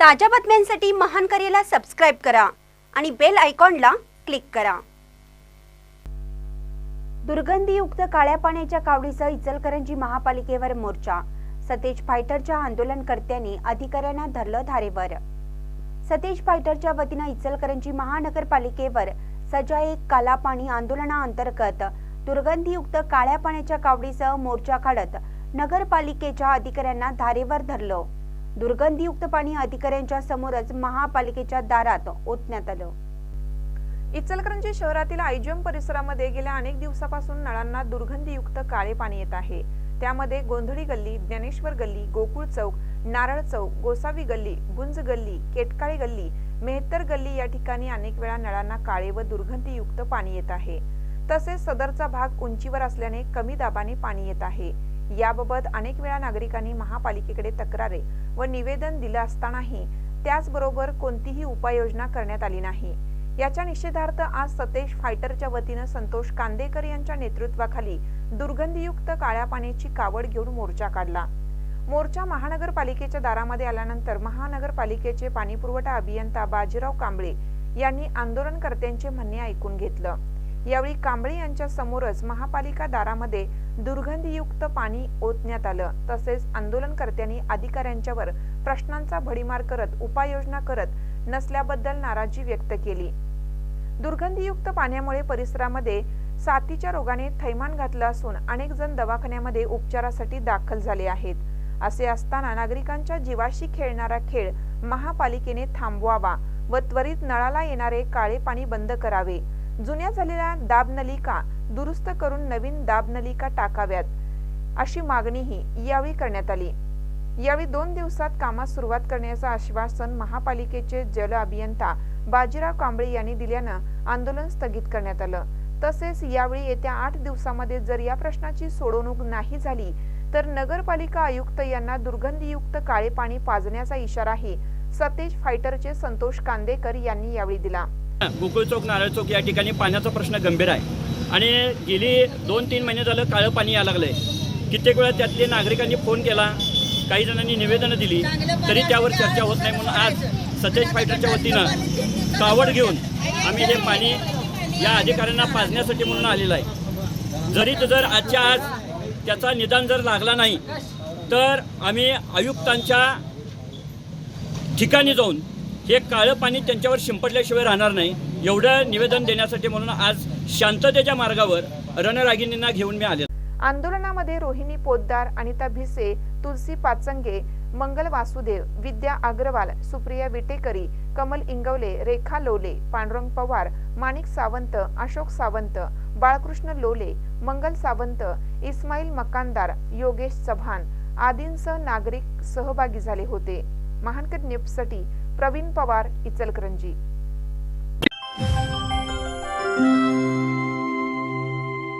ताज्या बातम्यांसाठी महान करेला सबस्क्राईब करा आणि बेल आयकॉनला क्लिक करा. दुर्गंधीयुक्त काळ्या पाण्याच्या कावडीसह इचलकरंजी महापालिकेवर मोर्चा. सतेज फायटरच्या आंदोलनकर्त्यांनी अधिकाऱ्यांना धरलं धारेवर. सतेज फायटरच्या वतीनं इचलकरंजी महानगरपालिकेवर सजा एक काला पाणी आंदोलनाअंतर्गत दुर्गंधीयुक्त काळ्या पाण्याच्या कावडीसह मोर्चा काढत नगरपालिकेच्या अधिकाऱ्यांना धारेवर धरलं. दुर्गंधीयुक्त पाणी अधिकाऱ्यांच्या समोरच महापालिकेच्या दारात ओतण्यात आलं. इचलकरंजी शहरातील आयजीएम परिसरामध्ये गेल्या अनेक दिवसापासून नळांना दुर्गंधीयुक्त काळे पाणी येत आहे. त्यामध्ये गोंधळी गल्ली ज्ञानेश्वर गल्ली गोकुळ चौक नारळ चौक गोसावी गल्ली गुंज गल्ली केटकाळी गल्ली मेहतर गल्ली या ठिकाणी अनेक वेळा नळांना काळे व दुर्गंधीयुक्त पाणी येत आहे. तसेच सदरचा भाग उंचीवर असल्याने कमी दाबाने पाणी येत आहे. याबाबत अनेक वेळा नागरिकांनी महापालिकेकडे तक्रारे व निवेदन दिलं असतानाही त्याचबरोबर कोणतीही उपाययोजना करण्यात आली नाही. याच्या निषेधार्थ आज सतेश फायटरच्या वतीनं संतोष कांदेकर यांच्या नेतृत्वाखाली दुर्गंधीयुक्त काळ्या पाण्याची कावड घेऊन मोर्चा काढला. मोर्चा महानगरपालिकेच्या दारामध्ये आल्यानंतर महानगरपालिकेचे पाणीपुरवठा अभियंता बाजीराव कांबळे यांनी आंदोलनकर्त्यांचे म्हणणे ऐकून घेतलं. यावेळी कांबळे यांच्या समोरच महापालिका दारामध्ये दुर्गंधीयुक्त पाणी ओतण्यात आलं. तसेच आंदोलनकर्त्यांनी अधिकाऱ्यांच्यावर प्रश्नांचा भडीमार करत उपाययोजना करत नसल्याबद्दल नाराजी व्यक्त केली. दुर्गंधीयुक्त पाण्यामुळे परिसरामध्ये साथीच्या रोगाने थैमान घातलं असून अनेक जण दवाखान्यामध्ये उपचारासाठी दाखल झाले आहेत. असे असताना नागरिकांच्या जीवाशी खेळणारा खेळ महापालिकेने थांबवावा व त्वरित नळाला येणारे काळे पाणी बंद करावे. जुन्या झालेल्या दाबनलिका दुरुस्त करून नवीन दाबनलिका टाकाव्यात अशी मागणीही यावेळी करण्यात आली. यावेळी दोन दिवसात कामास सुरुवात करण्याचं आश्वासन महापालिकेचे जल अभियंता बाजीराव कांबळे यांनी दिल्यानं आंदोलन स्थगित करण्यात आलं. तसेच यावेळी येत्या आठ दिवसामध्ये जर या प्रश्नाची सोडवणूक नाही झाली तर नगरपालिका आयुक्त यांना दुर्गंधीयुक्त काळे पाणी पाजण्याचा इशाराही सतेज फायटरचे संतोष कांदेकर यांनी यावेळी दिला. गोकुळ चौक नारळ चौक या ठिकाणी पाण्याचा प्रश्न गंभीर आहे. आणि गेली दोन तीन महिने झालं काळं पाणी यायला लागलं आहे कित्येक वेळा त्यातले नागरिकांनी फोन केला काही जणांनी निवेदनं दिली तरी त्यावर चर्चा होत नाही म्हणून आज सतेज फायटरच्या वतीनं कावड घेऊन आम्ही हे पाणी या अधिकाऱ्यांना पाजण्यासाठी म्हणून आलेलं आहे. जरी तर जर आजच्या आज त्याचा निदान जर लागला नाही तर आम्ही आयुक्तांच्या ठिकाणी जाऊन हे काळं पाणी त्यांच्यावर शिंपडल्याशिवाय राहणार नाही. एवढं निवेदन देण्यासाठी म्हणून आज शांततेच्या मार्गावर रणरागिणींना घेऊन मी आले आंदोलनामध्ये रोहिणी पोद्दार अनिता भिसे तुलसी पाचंगे मंगल वासुदेव विद्या अग्रवाल सुप्रिया विटेकरी कमल इंगवले रेखा लोले पांडुरंग पवार माणिक सावंत अशोक सावंत बाळकृष्ण लोले मंगल सावंत इस्माईल मकानदार योगेश चव्हाण आदींसह नागरिक सहभागी झाले होते. महानकर न्यूजसाठी प्रवीण पवार इचलकरंजी.